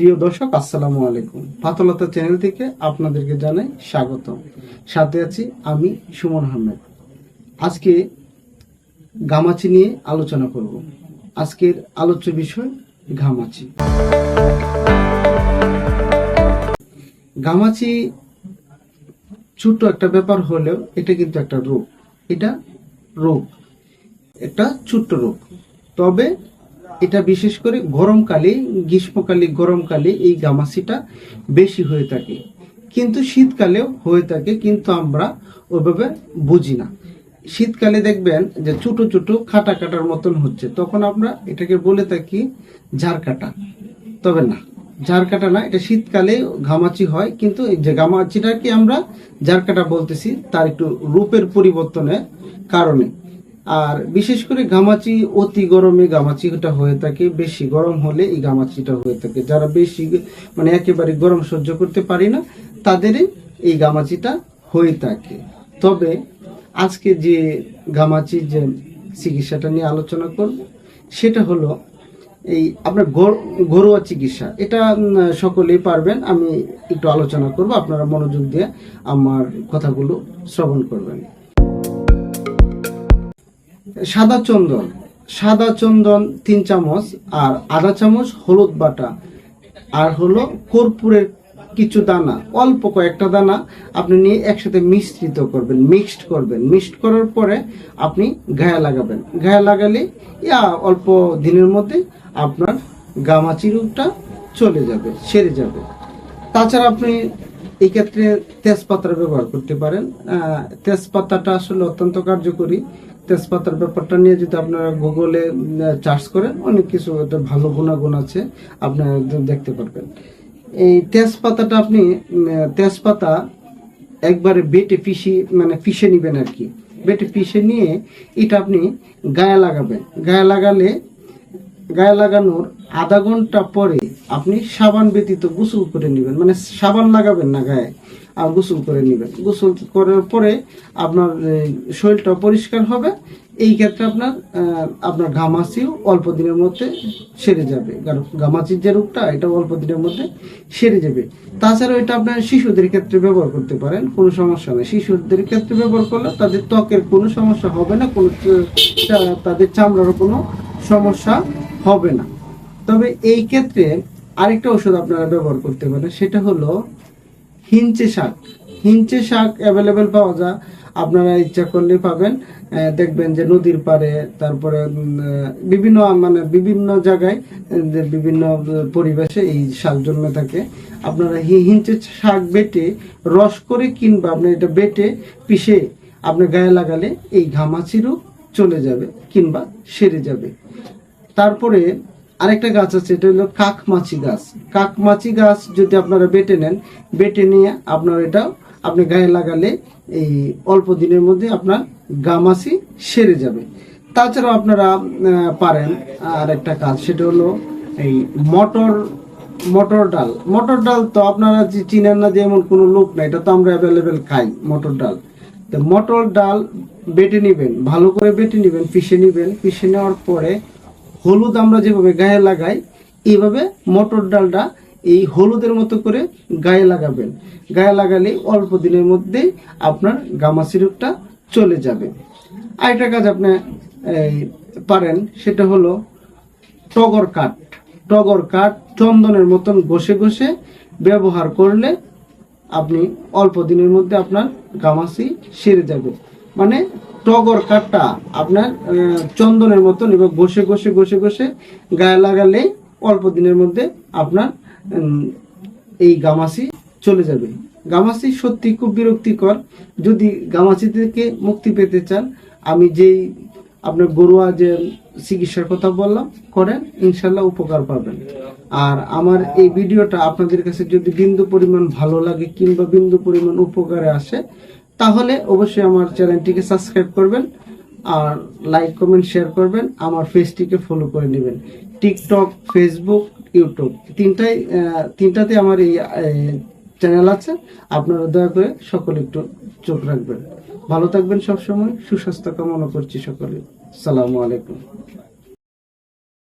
প্রিয় দর্শক, আসসালামু আলাইকুম। পাতলতা চ্যানেল থেকে আপনাদেরকে জানাই স্বাগত সাথে আছি আমি সুমন আহমেদ। আজকে গামাচি নিয়ে আলোচনা করব। আজকের আলোচ্য বিষয় ঘামাচি। ঘামাচি ছোট্ট একটা ব্যাপার হলেও এটা কিন্তু একটা রোগ। এটা রোগ। একটা ছোট্ট রোগ। তবে এটা বিশেষ করে গরমকালে, গ্রীষ্মকালে, গরমকালে এই গামাসিটা বেশি হয়ে থাকে। কিন্তু শীতকালেও হয়ে থাকে, কিন্তু আমরা ওইভাবে বুঝি না। শীতকালে দেখবেন যে ছোট ছোট খাটা কাটার মতন হচ্ছে। তখন আমরা এটাকে বলে থাকি ঝাড় কাটা। তবে না, ঝাড় কাটা না, এটা শীতকালে ঘামাচি হয়, কিন্তু যে ঘামাচিটাকে আমরা ঝাড় কাটা বলতেছি, তার একটু রূপের পরিবর্তনের কারণে। আর বিশেষ করে গামাচি অতি গরমে গামাচিটা হয়ে থাকে, বেশি গরম হলে এই গামাচিটা হয়ে থাকে। যারা বেশি মানে একেবারে গরম সহ্য করতে পারি না, তাদেরই এই গামাচিটা হয়ে থাকে। তবে আজকে যে গামাচির যে চিকিৎসাটা নিয়ে আলোচনা করব, সেটা হলো এই আপনার ঘরোয়া চিকিৎসা। এটা সকলেই পারবেন। আমি একটু আলোচনা করব, আপনারা মনোযোগ দিয়ে আমার কথাগুলো শ্রবণ করবেন। সাদা চন্দন সাদা চন্দন তিন চামচ আর আধা চামচ হলুদ বাটা। আর হলো কর্পূরের কিছু দানা, অল্প কয়েকটা দানা আপনি নিয়ে একসাথে মিশ্রিত করবেন, মিক্সড করবেন। মিক্সড করার পরে আপনি গায়ে লাগাবেন। গায়ে লাগালে ইয়া অল্প দিনের মধ্যে আপনার গামাচি রোগটা চলে যাবে, সেরে যাবে। তাছাড়া আপনি এই ক্ষেত্রে তেজপাতার ব্যবহার করতে পারেন। তেজপাতাটা আসলে অত্যন্ত কার্যকরী। তেজপাতার ব্যাপারটা নিয়ে যদি আপনারা গুগলে চার্জ করেন, অনেক কিছু এটা ভালো গুণাগুণ আছে, আপনারা দেখতে পারবেন। এই তেজপাতাটা আপনি তেজপাতা একবারে বেটে পিষি মানে পিষে নিবেন আর কি। বেটে পিষে নিয়ে এটা আপনি গায়ে লাগাবেন। গায়ে লাগালে, গায়ে লাগানোর আধা ঘণ্টা পরে আপনি সাবান ব্যতীত গোসল করে নেবেন। মানে সাবান লাগাবেন না গায়ে, আর গোসল করে নেবেন। গোসল করার পরে আপনার শরীরটা পরিষ্কার হবে। এই ক্ষেত্রে আপনার আপনার ঘামাচিও অল্প দিনের মধ্যে সেরে যাবে। কারণ ঘামাচির যে রোগটা, এটা অল্প দিনের মধ্যে সেরে যাবে। তাছাড়াও এটা আপনার শিশুদের ক্ষেত্রে ব্যবহার করতে পারেন, কোনো সমস্যা নেই। শিশুদের ক্ষেত্রে ব্যবহার করলে তাদের ত্বকের কোনো সমস্যা হবে না, কোনো তাদের চামড়ারও কোনো সমস্যা হবে না। তবে এই ক্ষেত্রে আরেকটা ওষুধ আপনারা ব্যবহার করতে পারেন, সেটা হলো হিঞ্চে শাক। হিঞ্চে শাক অ্যাভেলেবেল পাওয়া যায়, আপনারা ইচ্ছা করলে পাবেন। দেখবেন যে নদীর পাড়ে, তারপরে বিভিন্ন মানে বিভিন্ন জায়গায় বিভিন্ন পরিবেশে এই শাক জন্মে থাকে। আপনারা হিঞ্চে শাক বেটে, রস করে কিংবা আপনি এটা বেটে, পিষে আপনি গায়ে লাগালে এই ঘামাচিরও চলে যাবে কিংবা সেরে যাবে। তারপরে আরেকটা গাছ আছে, এটা হলো কাকমাছি গাছ। কাকমাছি গাছ যদি আপনারা বেটে নেন, বেটে নিয়ে আপনার এটা, আপনি গায়ে লাগালে এই অল্প দিনের মধ্যে আপনার গামাছি সেরে যাবে। তাছাড়াও আপনারা পারেন আর একটা কাজ, সেটা হলো এই মটর মটর ডাল। মটর ডাল তো আপনারা যে চিনেন না যে এমন কোনো লোক না এটা তো আমরা অ্যাভেলেবেল খাই, মটর ডাল। তো মটর ডাল বেটে নেবেন, ভালো করে বেটে নেবেন, পিষে নেবেন, পিষে নেওয়ার পরে হলুদ আমরা যেভাবে গায়ে লাগাই, এইভাবে মটর ডালটা এই হলুদের মতো করে গায়ে লাগাবেন। গায়ে লাগালে অল্প দিনের মধ্যে আপনার গামাসি রোগটা চলে যাবে। আরেকটা কাজ আপনি পারেন, সেটা হলো টগর কাঠ। টগর কাঠ চন্দনের মতন ঘষে ঘষে ব্যবহার করলে আপনি অল্প দিনের মধ্যে আপনার গামাসি সেরে যাবে। মানে টগর কাঠটা আপনার চন্দনের মতন এবং ঘষে ঘষে ঘষে ঘষে গায়ে লাগালে অল্প দিনের মধ্যে আপনার এই গামাসি চলে যাবে। গামাসি সত্যি খুব বিরক্তিকর। যদি গামাসি থেকে মুক্তি পেতে চান, আমি যেই আপনার গরুয়া যে চিকিৎসার কথা বললাম, করেন, ইনশাল্লাহ উপকার পাবেন। আর আমার এই ভিডিওটা আপনাদের কাছে যদি বিন্দু পরিমাণ ভালো লাগে কিংবা বিন্দু পরিমাণ উপকারে আসে তাহলে অবশ্যই আমার চ্যানেলটিকে সাবস্ক্রাইব করবেন আর লাইক, কমেন্ট, শেয়ার করবেন। আমার পেজটিকে ফলো করে নেবেন। টিকটক ফেসবুক ইউটিউব তিনটাই তিনটাতে আমার এই চ্যানেল আছে। আপনারা দয়া করে সকলে একটু চোখ রাখবেন। ভালো থাকবেন সবসময়। সুস্বাস্থ্য কামনা করছি সকলে। সালামু আলাইকুম।